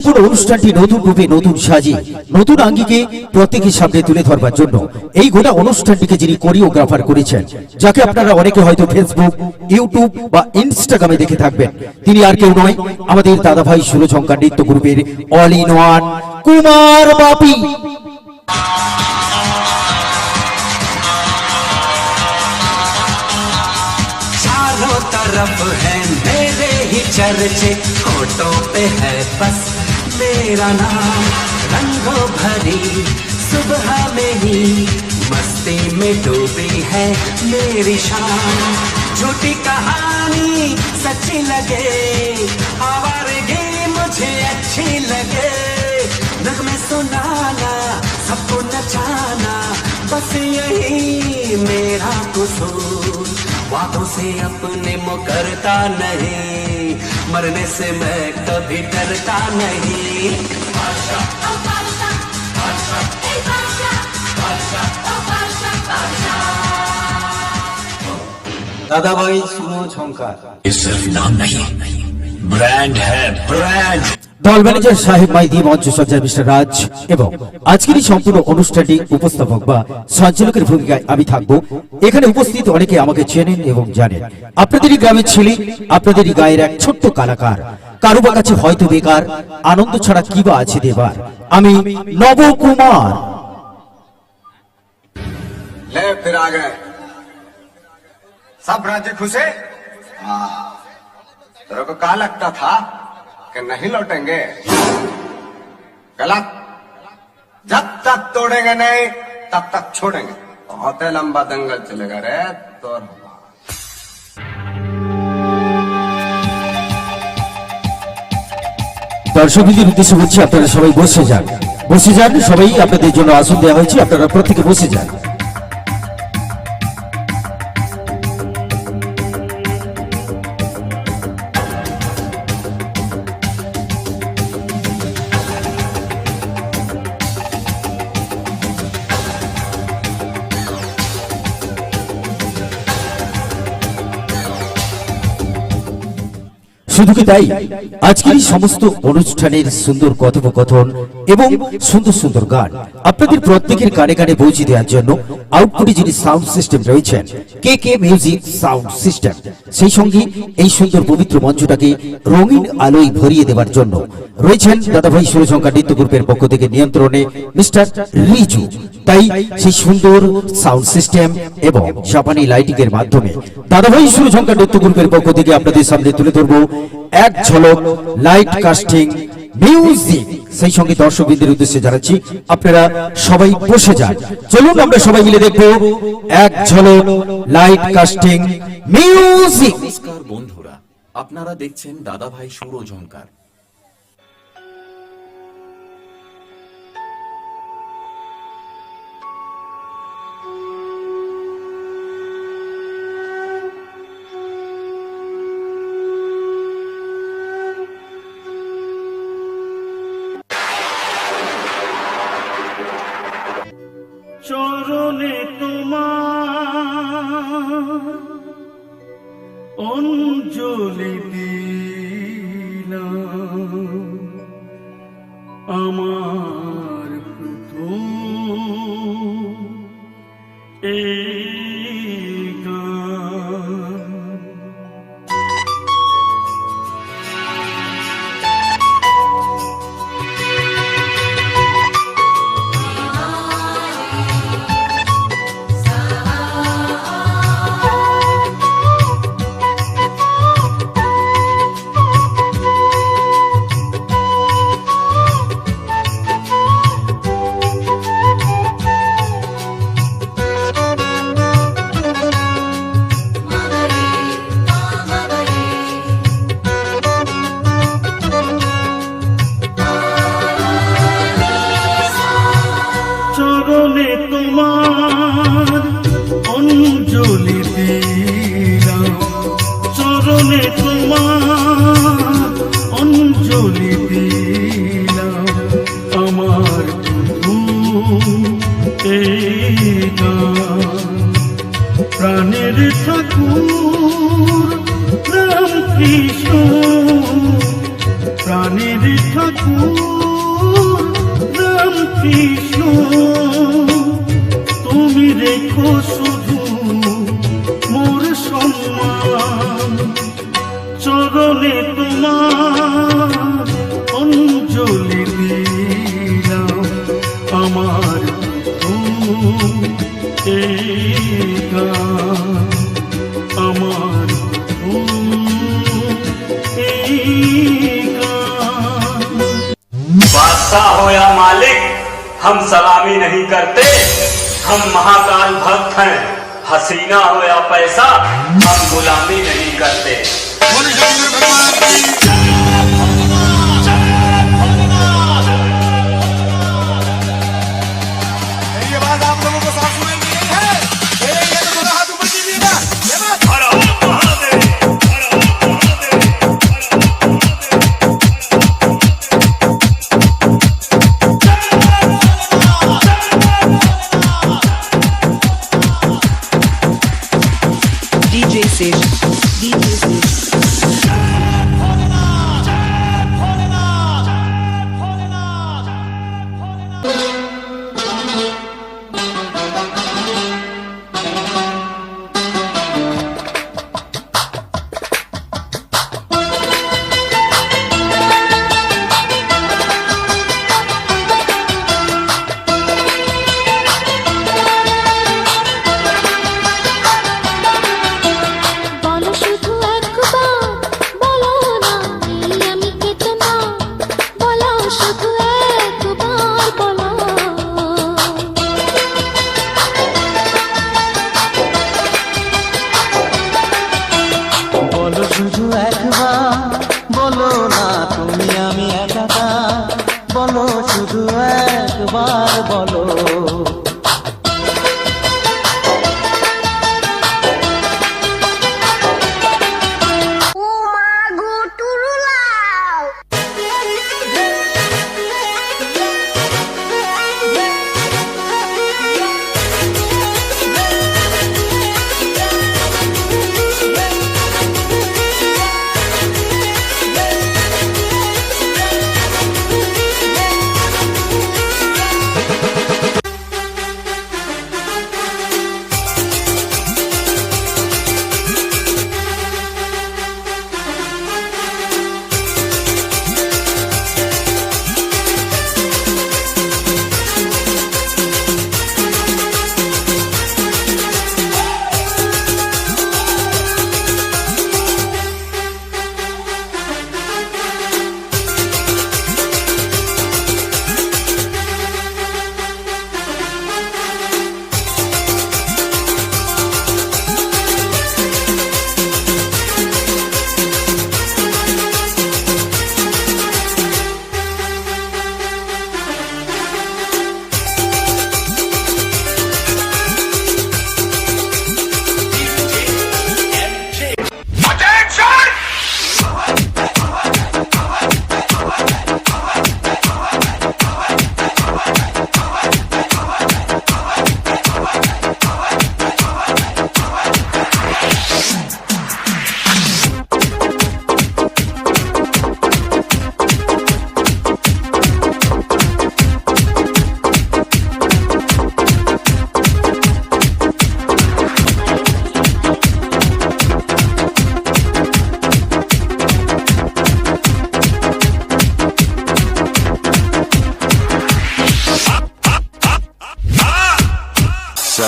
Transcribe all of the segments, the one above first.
পুরো অনুষ্ঠানটি নতুন রূপে নতুন সাজে নতুন আঙ্গিকে প্রত্যেকের সামনে তুলে ধরবার জন্য এই গোটা অনুষ্ঠানটিকে যিনি কোরিওগ্রাফার করেছেন যাকে আপনারা অনেকে হয়তো ফেসবুক ইউটিউব বা ইনস্টাগ্রামে দেখে থাকবেন তিনি আর কেউ নয় আমাদের দাদাভাই সুরঝঙ্কার নৃত্য গ্রুপের all in one Kumar Bapi चारों तरफ है मेरे ही चर्चे होठों पे है बस मेरा नाम रंगों भरी, सुबह में ही मस्ती में डूबी है मेरी शाम झूठी कहानी सच्ची लगे आवारगी मुझे अच्छी लगे। नगमे सुनाना, सबको नचाना, बस यही मेरा कसूर। वादों से अपने मुकरता नहीं। मरने से मैं कभी डरता नहीं। दादा भाई सुनो झोंकार। ये सिर्फ़ नाम नहीं ब्रांड है ब्रांड দল ম্যানেজার সাহেব মাইদি মঞ্চ সজ্জায় মিস্টার রাজ এবং আজকের এই সম্পূর্ণ অনুষ্ঠানটি উপস্থাপক বা সঞ্চালকের ভূমিকায় আমি থাকব এখানে উপস্থিত অনেকে আমাকে চেনেন এবং জানেন আপনাদেরই গ্রামের ছেলে আপনাদেরই গায়ের এক ছোট্ট কালাকার কারো বা কাছে হয়তো বেকার আনন্দ ছাড়া কি বা আছে দেবার আমি নবকুমার ले फिर आ गए सब राज्य खुशे हाँ तेरे को कहा लगता था कि नहीं लौटेंगे गलत जब तक तोड़ेंगे नहीं तब तक छोड़ेंगे बहुत ही लंबा दंगल चलेगा रे तो দর্শকদের উদ্দেশ্যে বলছি আপনারা সবাই বসে যান বসে যান সবাই আপনাদের জন্য আসন দেওয়া হয়েছে আপনারা প্রত্যেকে বসে যান শুধু কি তাই আজকের এই সমস্ত অনুষ্ঠানের সুন্দর কথোপকথন এবং সুন্দর সুন্দর গান আপনাদের প্রত্যেকের কানে কানে পৌঁছে দেওয়ার জন্য আউটপুটে যিনি সাউন্ড সিস্টেম রয়েছেন, K K music sound system, সেই সঙ্গে এই সুন্দর পবিত্র মঞ্চটাকে রঙিন আলোয় ভরিয়ে দেওয়ার জন্য রয়েছেন দাদাভাই সুরশঙ্কর নৃত্য গ্রুপের পক্ষ থেকে নিয়ন্ত্রণে মিস্টার রিজু। তাই সেই সুন্দর সাউন্ড সিস্টেম এবং জাপানি লাইটিং এর মাধ্যমে দাদাভাই সুরঝঙ্কার নৃত্য গ্রুপের পক্ষ থেকে আপনাদের সামনে তুলে ধরবো এক ঝলক লাইট কাস্টিং মিউজিক সেই সঙ্গে দর্শকবৃন্দের উদ্দেশ্যে জানাচ্ছি, আপনারা সবাই বসে যান। চলুন, আমরা সবাই মিলে দেখব এক ঝলক লাইট কাস্টিং মিউজিক নমস্কার বন্ধুরা, আপনারা দেখছেন দাদা ভাই চরণে অঞ্জলি দিলাম बादशाह मालिक, हम सलामी नहीं करते। हम महाकाल भक्त हैं। हसीना हो या पैसा, हम गुलामी नहीं करते।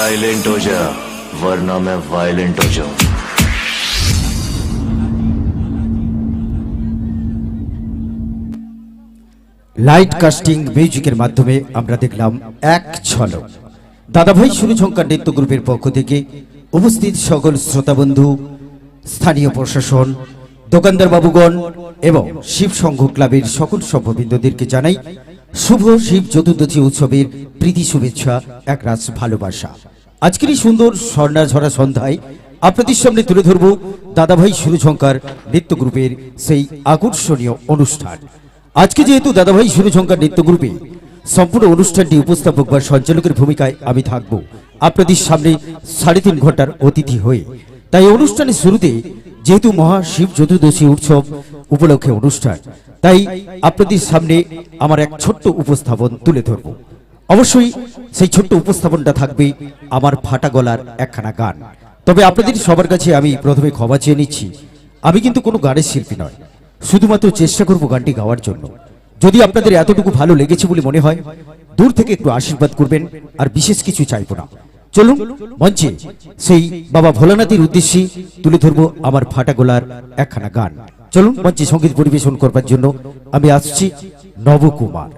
साइलेंट हो जा वरना मैं वायलेंट हो जाऊं লাইট কাস্টিং মিউজিকের মাধ্যমে আমরা দেখলাম এক ঝলক দাদাভাই সুরঝঙ্কার নৃত্য গ্রুপের পক্ষ থেকে উপস্থিত সকল শ্রোতাবন্ধু স্থানীয় প্রশাসন দোকানদার বাবুগণ এবং শিব সংঘ ক্লাবের সকল সভ্যবৃন্দদেরকে জানাই শুভ শিব চতুর্দশী উৎসবের প্রীতি শুভেচ্ছা একরাশ ভালোবাসা। আজকের এই সুন্দর স্বর্ণাঝরা সন্ধ্যায় আপনাদের সামনে তুলে ধরব দাদাভাই সুরঝঙ্কার নৃত্য গ্রুপের সেই আকর্ষণীয় অনুষ্ঠান। আজকে যেহেতু দাদাভাই সুরঝঙ্কার নৃত্য গ্রুপে সম্পূর্ণ অনুষ্ঠানটি উপস্থাপক বা সঞ্চালকের ভূমিকায় আমি থাকব, আপনাদের সামনে সাড়ে তিন ঘণ্টার অতিথি হয়ে। তাই অনুষ্ঠানের শুরুতে যেহেতু মহা শিব চতুর্দশী উৎসব উপলক্ষে অনুষ্ঠান, তাই আপনাদের সামনে আমার এক ছোট্ট উপস্থাপন তুলে ধরব। অবশ্যই সেই ছোট্ট উপস্থাপনটা থাকবে আমার ফাটা গলার একখানা গান। তবে আপনাদের সবার কাছে আমি প্রথমে ক্ষমা চেয়ে নিচ্ছি, আমি কিন্তু কোনো গানের শিল্পী নয়, শুধুমাত্র চেষ্টা করব গানটি গাওয়ার জন্য। যদি আপনাদের এতটুকু ভালো লেগেছে বলে মনে হয়, দূর থেকে একটু আশীর্বাদ করবেন, আর বিশেষ কিছু চাইব না। চলুন, মঞ্চে সেই বাবা ভোলানাথের উদ্দেশ্যে তুলে ধরবো আমার ফাটা গোলার একখানা গান। চলুন, মঞ্চে সংগীত পরিবেশন করবার জন্য আমি আসছি নবকুমার।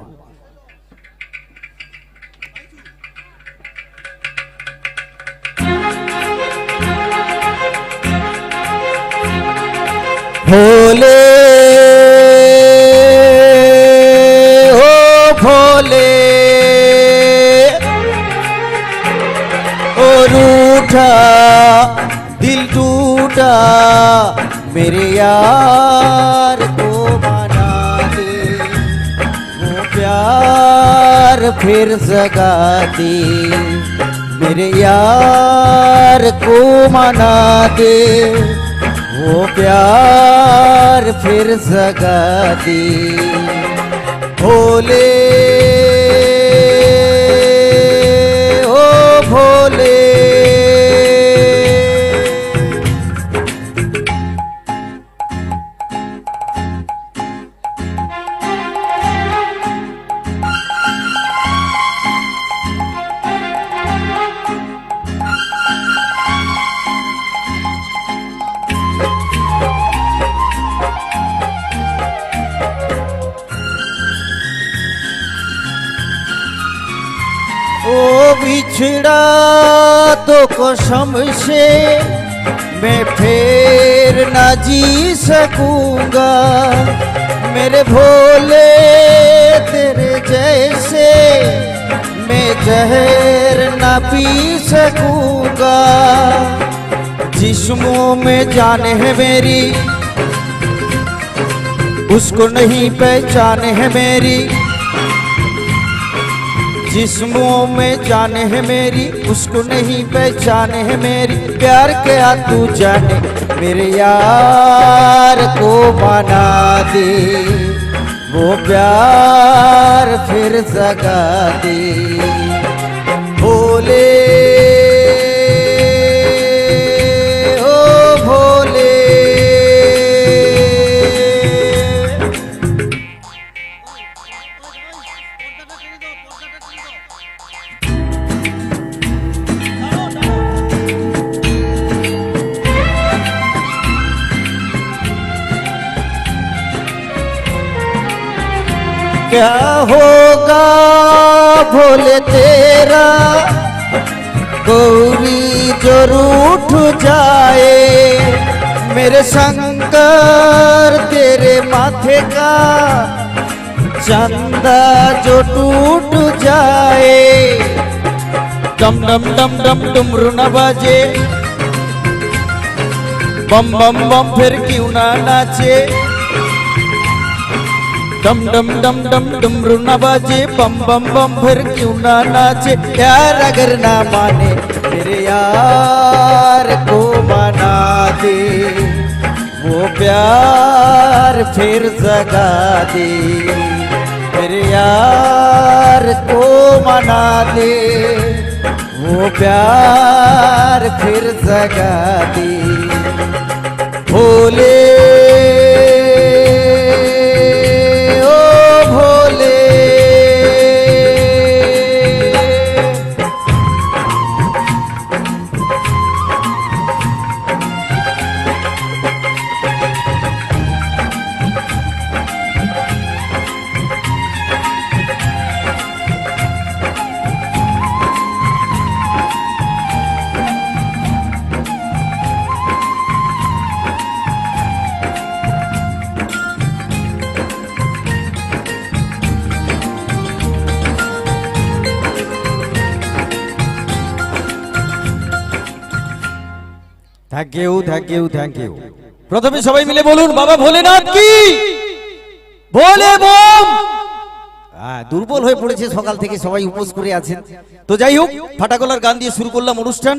मेरे यार को मना दे वो प्यार फिर जगा दे मेरे यार को मना दे। वो प्यार फिर जगा दे भोले, ओ भोले। ओ बिछड़ा तो कसम से मैं फिर ना जी सकूँगा। मेरे भोले तेरे जैसे मैं जहर ना पी सकूँगा। जिस्मों में जान है मेरी, उसको नहीं पहचान है मेरी। जिस्मों में जान है मेरी उसको नहीं पहचान है मेरी। प्यार क्या तू जाने, मेरे यार को बना दे। वो प्यार फिर सगा दे। भोले क्या होगा भोले तेरा गौरी जो रूठ जाए मेरे शंकर तेरे माथे का चंदा जो टूट जाए डम डम डम डम डुमरू न बाजे बम बम बम फिर क्यों ना नाचे डम डम डम डम डुमरू बाजे बम बम बम, फिर क्यों ना नाचे? यार अगर ना माने, मेरे यार को मना दे। वो प्यार फिर जगा दे। मेरे यार को मना दे। वो प्यार फिर जगा दे। Bhole thank you thank you thank you প্রথমে সবাই মিলে বলুন বাবা ভোলেনাথ কি? ভোলে বম! হ্যাঁ দুর্বল হয়ে পড়েছে সকাল থেকে সবাই উপোস করে আছেন। তো যাই হোক ফাটাকলার গান দিয়ে শুরু করলাম অনুষ্ঠান।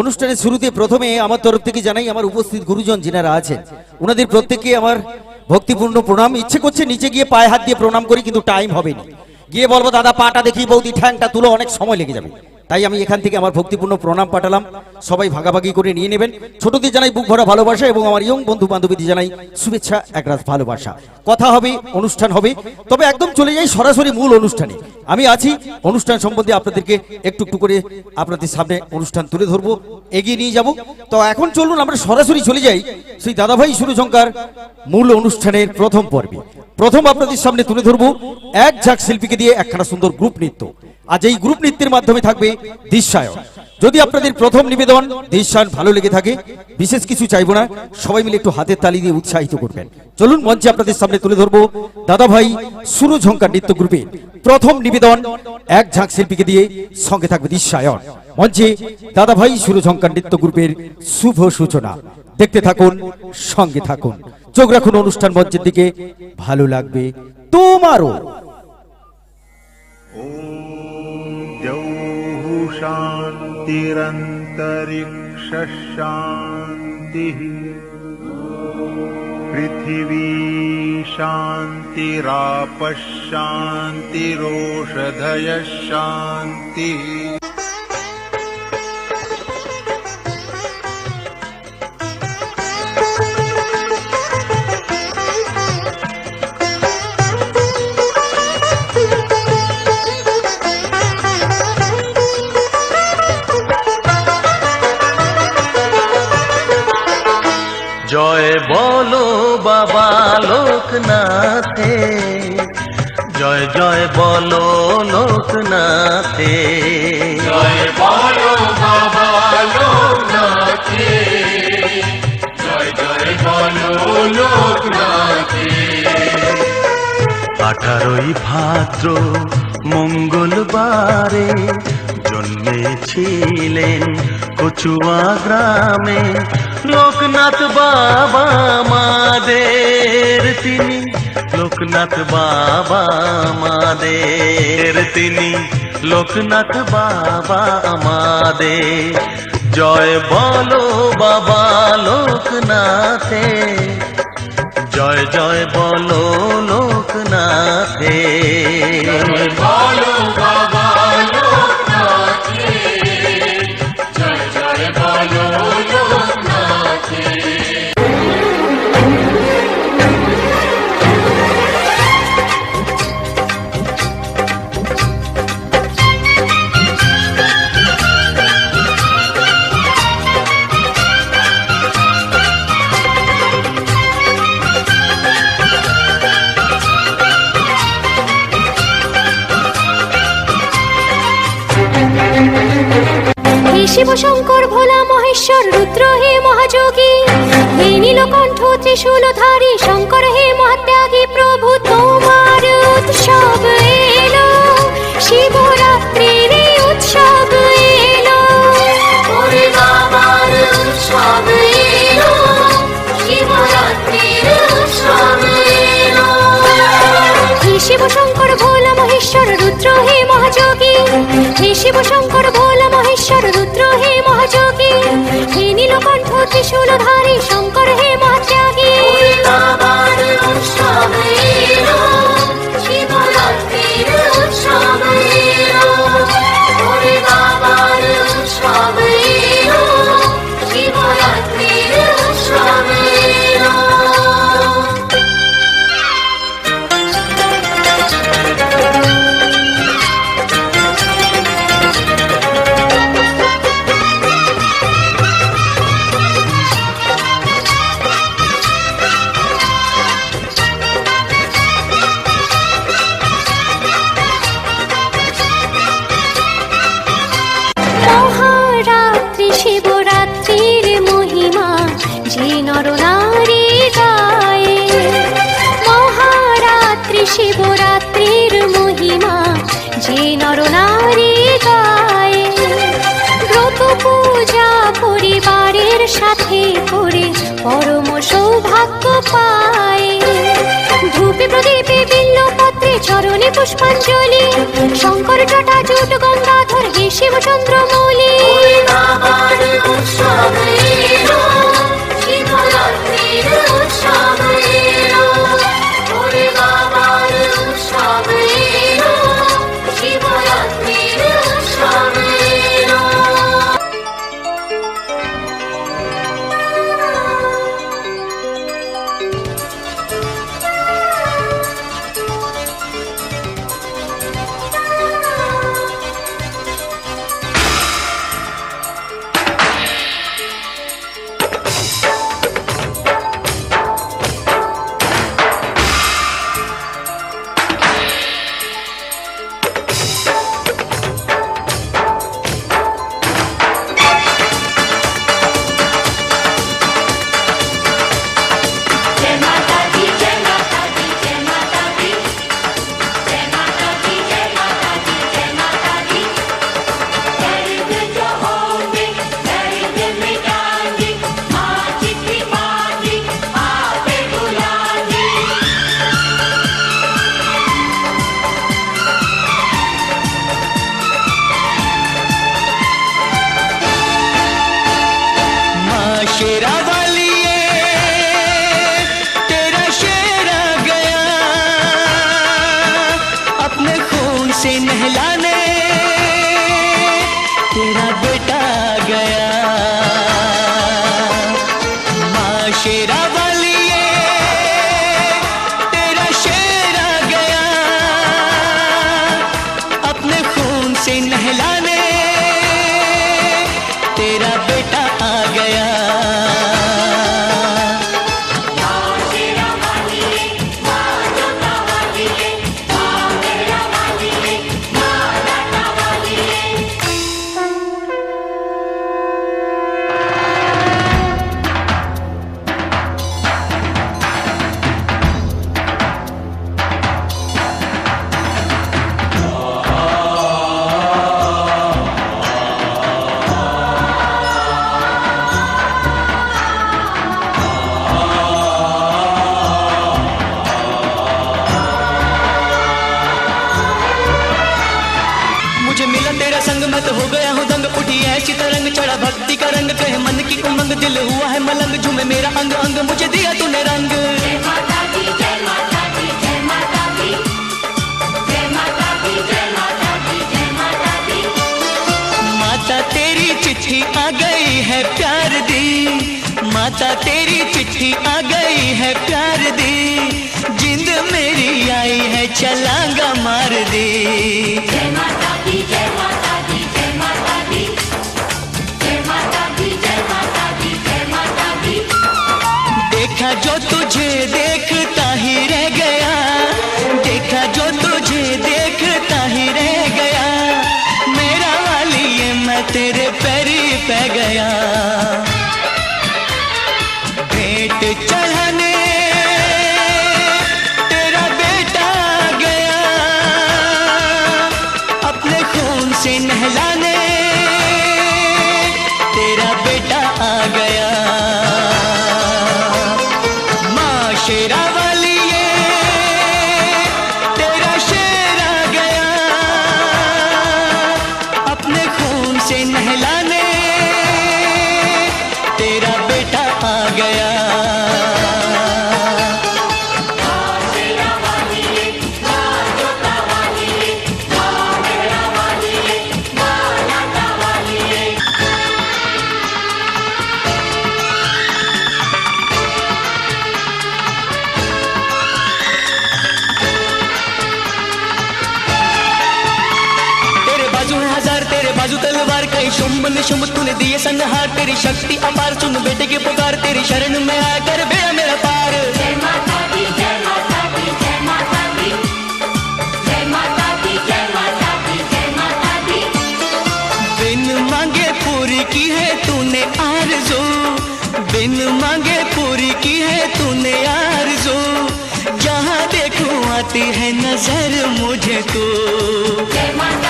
অনুষ্ঠানের শুরুতে প্রথমে আমার তরফ থেকে জানাই আমার উপস্থিত গুরুজন যিনারা আছেন ওনাদের প্রত্যেককে আমার ভক্তিপূর্ণ প্রণাম। ইচ্ছে করছে নিচে গিয়ে পায়ে হাত দিয়ে প্রণাম করি কিন্তু টাইম হবে না। গিয়ে বলব দাদা পাটা দেখি বৌদি ঠ্যাংটা তুলো অনেক সময় লেগে যাবে। তাই আমি এখান থেকে আমার ভক্তিপূর্ণ প্রণাম পাঠালাম। সবাই ভাগাভাগি করে নিয়ে নেবেন। ছোটদের জানাই বুক ভরা ভালোবাসা এবং আমার ইয়ং বন্ধু বান্ধবীদের জানাই শুভেচ্ছা একরাশ ভালোবাসা। কথা হবে, অনুষ্ঠান হবে, তবে একদম চলে যাই সরাসরি মূল অনুষ্ঠানে। আমি আছি, অনুষ্ঠান সম্বন্ধে আপনাদেরকে একটু একটু করে আপনাদের সামনে অনুষ্ঠান তুলে ধরবো, এগিয়ে নিয়ে যাব। তো এখন চলুন আমরা সরাসরি চলে যাই সেই দাদাভাই সুরজঙ্কার মূল অনুষ্ঠানের প্রথম পর্বে। প্রথম আপনাদের সামনে তুলে ধরবো, এক ঝাঁক শিল্পীকে দিয়ে একখানা সুন্দর গ্রুপ নৃত্য। আজ এই গ্রুপ নৃত্যের মাধ্যমে থাকবে দৃশ্যায়ন। যদি আপনাদের প্রথম নিবেদন দৃশ্যায়ন ভালো লেগে থাকে, বিশেষ কিছু চাইব না, সবাই মিলে একটু হাতের তালি দিয়ে উৎসাহিত করবেন। চলুন মঞ্চে আপনাদের সামনে তুলে ধরবো দাদাভাই সুরঝঙ্কার নৃত্য গ্রুপে প্রথম নিবেদন এক ঝাঁক শিল্পীকে দিয়ে সঙ্গে থাকবে দৃশ্যায়ন। মঞ্চে দাদাভাই সুরঝঙ্কার নৃত্য গ্রুপের শুভ সূচনা। দেখতে থাকুন, সঙ্গে থাকুন। চোখ রাখুন অনুষ্ঠান মঞ্চের দিকে। ভালো লাগবে তোমারও। शान्तिरन्तरिक्षशान्तिः। पृथिवी शान्तिरापशान्तिरोषधयः शान्तिः জয় বলো বাবা লোকনাথে। জয় জয় বলো লোকনাথে। জয় বলো বাবা লোকনাথে। জয় জয় বলো লোকনাথে। আঠারোই ভাদ্র মঙ্গলবারে জন্মেছিলেন কচুয়া গ্রামে। লোকনাথ বাবা আমাদের তিনি। লোকনাথ বাবা আমাদের তিনি। লোকনাথ বাবা আমাদের। জয় বলো বাবা লোকনাথে। জয় জয় বলো লোকনাথে। বলো বাবা ত্রিশূলধারী শঙ্কর হে মহাত্যাগী প্রভু তোমার উৎসব এলো। শিবরাত্রির উৎসব এলো। ওরে বাবার উৎসব এলো। শিবরাত্রির উৎসব এলো। হে শিব শঙ্কর ভোলা মহেশ্বর রুদ্র হে মহাযোগী। হে শিব শঙ্কর ভোলা মহেশ্বর রুদ্র হে মহাযোগী। হে নীলকণ্ঠ ত্রিশূলধারী শঙ্কর হে মহাত্যাগী। পুষ্পাঞ্জলি। শঙ্কর জটা জুট গঙ্গাধর হে শিবচন্দ্র মৌলি। दिल हुआ है मलंग झूमे मेरा अंग अंग मुझे दिया तूने रंग। माता तेरी चिट्ठी आ गई है प्यार दी। माता तेरी चिट्ठी आ गई है प्यार दी। जिंद मेरी आई है चलांगा मार दी। देखा जो तुझे देखता ही रह गया। बाजू तलवार कई शुंभ ने शुंभ तूने दिए संहार तेरी शक्ति अपार। सुन बेटे की पुकार तेरी शरण में आकर बेड़ा मेरा पार। बिन मांगे पूरी की है तूने आरज़ू। बिन मांगे पूरी की है तूने आरज़ू। जहाँ देखूँ आती है नज़र मुझे तू। जान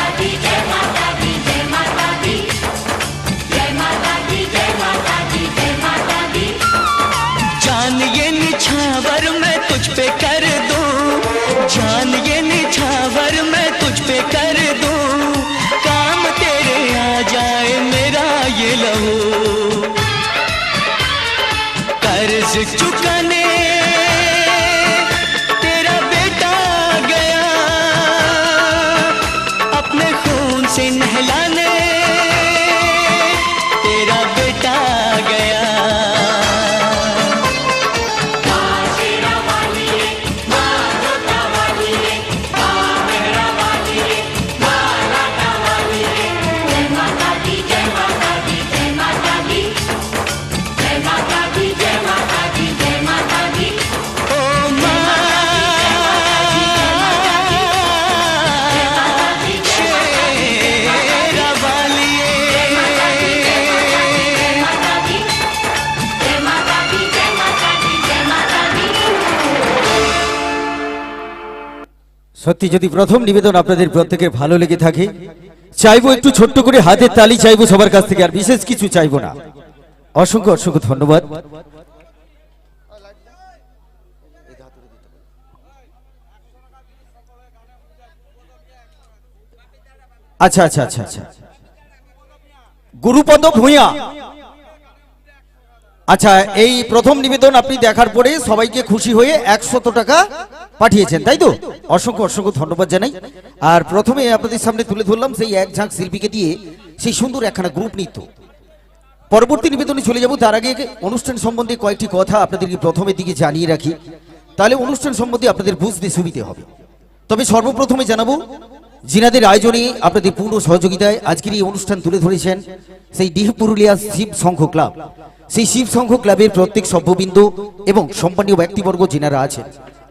সত্যি, যদি প্রথম নিবেদন আপনাদের প্রত্যেকের ভালো লেগে থাকে, চাইব একটু ছোট্ট করে হাতের তালি চাইব সবার কাছ থেকে, আর বিশেষ কিছু চাইব না। অসংখ্য অসংখ্য ধন্যবাদ। আচ্ছা আচ্ছা আচ্ছা আচ্ছা। গুরুপদ ভূঁইয়া আচ্ছা এই প্রথম নিবেদন আপনি দেখার পরে সবাইকে খুশি হয়ে একশত টাকা পাঠিয়েছেন, তাই তো? অসংখ্য অসংখ্য ধন্যবাদ জানাই। আর প্রথমে আপনাদের সামনে তুলে ধরলাম সেই এক ঝাঁক শিল্পীকে দিয়ে সেই সুন্দর একখানা গ্রুপ নৃত্য। পরবর্তী নিবেদনে চলে যাব, তার আগে অনুষ্ঠান সম্বন্ধে কয়েকটি কথা আপনাদেরকে প্রথমের দিকে জানিয়ে রাখি। তাহলে অনুষ্ঠান সম্বন্ধে আপনাদের বুঝতে সুবিধে হবে। তবে সর্বপ্রথমে জানাব, জিনাদের আয়োজনে আপনাদের পূর্ণ সহযোগিতায় আজকের এই অনুষ্ঠান তুলে ধরেছেন সেই ডিহ পুরুলিয়া শিব সংঘ ক্লাব। সেই শিব সংঘ ক্লাবের প্রত্যেক সভ্যবিন্দু এবং সম্মানীয় ব্যক্তিবর্গ যিনারা আছেন,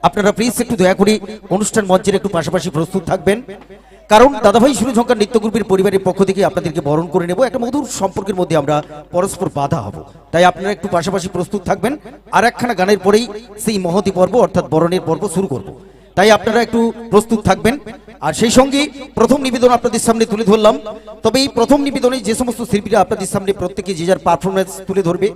আপনারা প্লিজ একটু দয়া করে অনুষ্ঠান মঞ্চের একটু পাশাপাশি প্রস্তুত থাকবেন। কারণ দাদাভাই সুরঝঙ্কার নৃত্য গ্রুপের পরিবারের পক্ষ থেকে আপনাদেরকে বরণ করে নেব। একটা মধুর সম্পর্কের মধ্যে আমরা পরস্পর বাধা হব। তাই আপনারা একটু পাশাপাশি প্রস্তুত থাকবেন। আর একখানা গানের পরেই সেই মহতি পর্ব অর্থাৎ বরণের পর্ব শুরু করব। তাই আপনারা একটু প্রস্তুত থাকবেন। আর সেই সঙ্গে প্রথম নিবেদন আপনাদের সামনে তুলে ধরলাম। তবে এই প্রথম নিবেদনে যে সমস্ত শিল্পীরা আপনাদের সামনে প্রত্যেকে যে যার পারফরমেন্স তুলে ধরবে।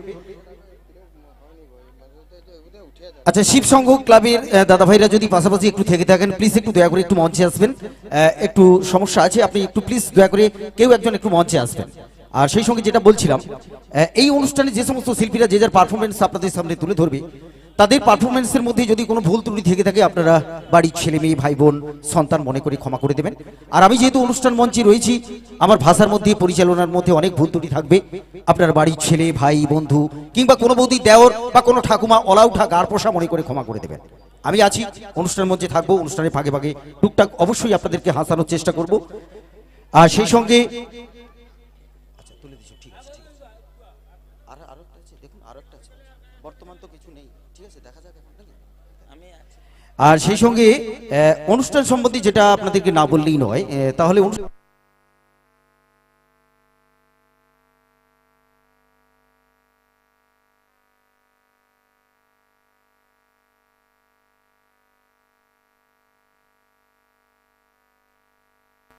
আচ্ছা শিব সংঘ ক্লাবের দাদা ভাইরা যদি পাশাপাশি একটু থেকে থাকেন প্লিজ একটু দয়া করে একটু মঞ্চে আসবেন। একটু সমস্যা আছে, আপনি একটু প্লিজ দয়া করে কেউ একজন একটু মঞ্চে আসবেন। আর সেই সঙ্গে যেটা বলছিলাম এই অনুষ্ঠানে যে সমস্ত শিল্পীরা যে যার পারফরমেন্স আপনাদের সামনে তুলে ধরবে তাদের পারফরমেন্সের মধ্যে যদি কোনো ভুল ত্রুটি থেকে থাকে, আপনারা বাড়ির ছেলে মেয়ে, ভাই, বোন, সন্তান মনে করে ক্ষমা করে দেবেন। আর আমি যেহেতু অনুষ্ঠান মঞ্চে রয়েছি, আমার ভাষার মধ্যে, পরিচালনার মধ্যে অনেক ভুল ত্রুটি থাকবে। আপনার বাড়ির ছেলে, ভাই, বন্ধু কিংবা কোনো বৌদি, দেওর বা কোনো ঠাকুমা অলাউঠা গার পোষা মনে করে ক্ষমা করে দেবেন। আমি আছি, অনুষ্ঠান মঞ্চে থাকব, অনুষ্ঠানের ভাগে ভাগে টুকটাক অবশ্যই আপনাদেরকে হাসানোর চেষ্টা করব। আর সেই সঙ্গে আচ্ছা তুলে দিচ্ছি ঠিক আছে ঠিক আছে আর আরও একটা আছে দেখুন আরও একটা আছে বর্তমান তো কিছু নেই ঠিক আছে দেখা যাক এখন নাকি আমি আর সেই সঙ্গে অনুষ্ঠান সম্বন্ধে যেটা আপনাদেরকে না বললেই নয় তাহলে